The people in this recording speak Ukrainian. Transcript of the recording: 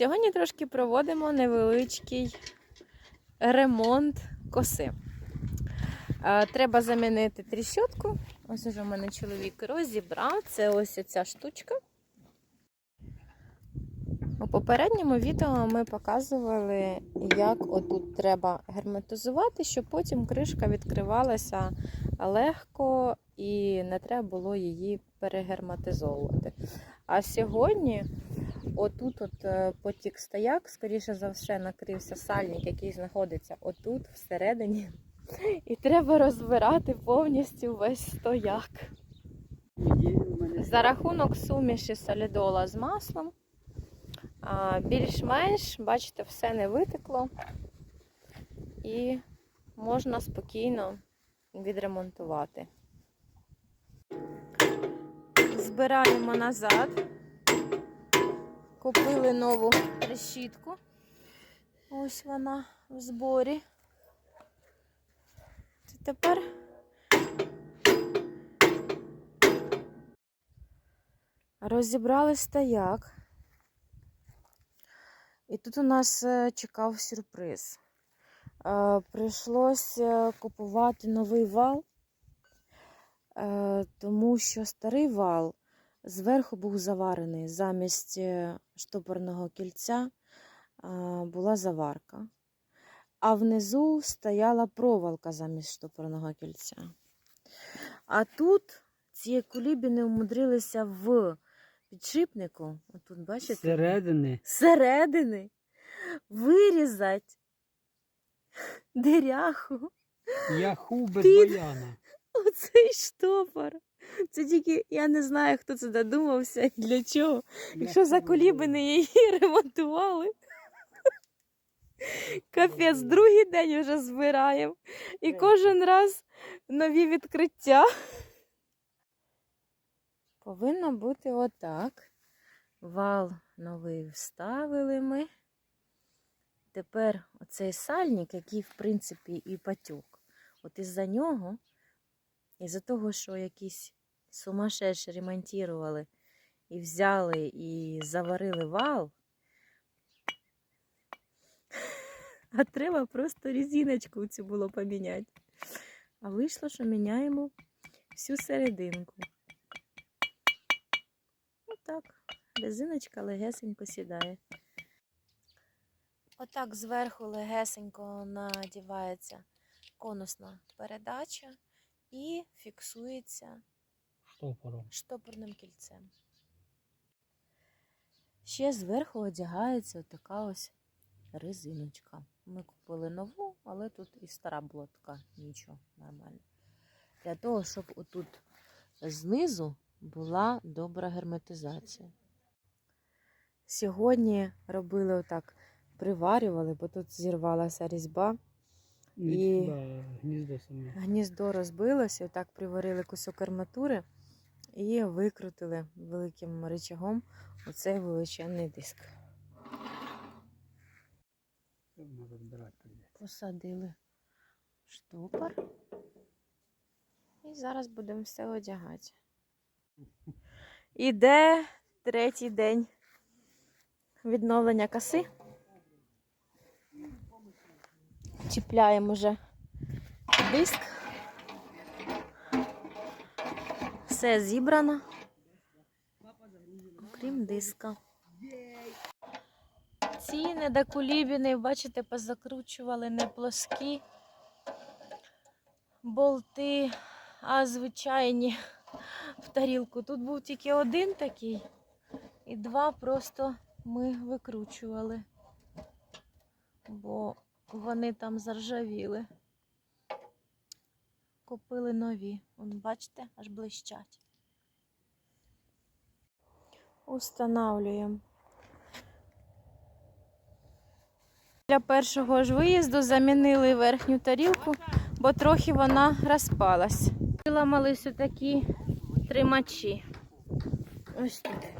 Сьогодні трошки проводимо невеличкий ремонт коси. Е, Треба замінити тріщотку. Ось уже в мене чоловік розібрав. Це ось ця штучка. У попередньому відео ми показували, як отут треба герметизувати, щоб потім кришка відкривалася легко і не треба було її перегерметизовувати. А сьогодні отут от е, потік стояк, скоріше за все, накрився сальник, який знаходиться отут, всередині. І треба розбирати повністю весь стояк. За рахунок суміші солідола з маслом. Більш-менш, бачите, все не витекло. І можна спокійно відремонтувати. Збираємо назад. Купили нову решітку. Ось вона в зборі. Це тепер розібрали стояк. І тут у нас е, чекав сюрприз. Е, Прийшлося купувати новий вал, е, тому що старий вал зверху був заварений. Замість е, штопорного кільця була заварка, а внизу стояла проволока замість штопорного кільця. А тут ці кулібіни умудрилися в підшипнику, отут бачите, Зсередини зсередини вирізати диряху. яху без Під-. Оцей штопор. Це тільки я не знаю, хто це додумався і для чого. Якщо за колібини її ремонтували. Капець, другий день вже збираємо. І кожен раз нові відкриття. Повинно бути отак. Вал новий вставили ми. Тепер оцей сальник, який, в принципі, і патюк. От із-за нього, із-за того, що якісь сумасшедші ремонтували і взяли і заварили вал, а треба просто резиночку цю було поміняти. А вийшло, що міняємо всю серединку. Отак, резиночка легесенько сідає. Отак зверху легесенько надівається конусна передача і фіксується Штопором. штопорним кільцем. Ще зверху одягається така ось резиночка. Ми купили нову, але тут і стара була така, нічого, нормально. Для того, щоб отут знизу була добра герметизація. Сьогодні робили отак, приварювали, бо тут зірвалася різьба. І- Да, гніздо саме. Гніздо розбилося, так приварили кусок арматури і викрутили великим рычагом оцей величезний диск. Посадили штопор. І зараз будемо все одягати. Іде третій день відновлення коси. Чіпляємо вже диск. Все зібрано. Крім диска. Ці недокулібіни, бачите, позакручували не плоскі болти, а звичайні в тарілку. Тут був тільки один такий, і два просто ми викручували, бо вони там заржавіли. Купили нові. Вон, бачите, аж блищать. Устанавлюємо. Для першого ж виїзду замінили верхню тарілку, бо трохи вона розпалась. Ламались такі тримачі. Ось тут.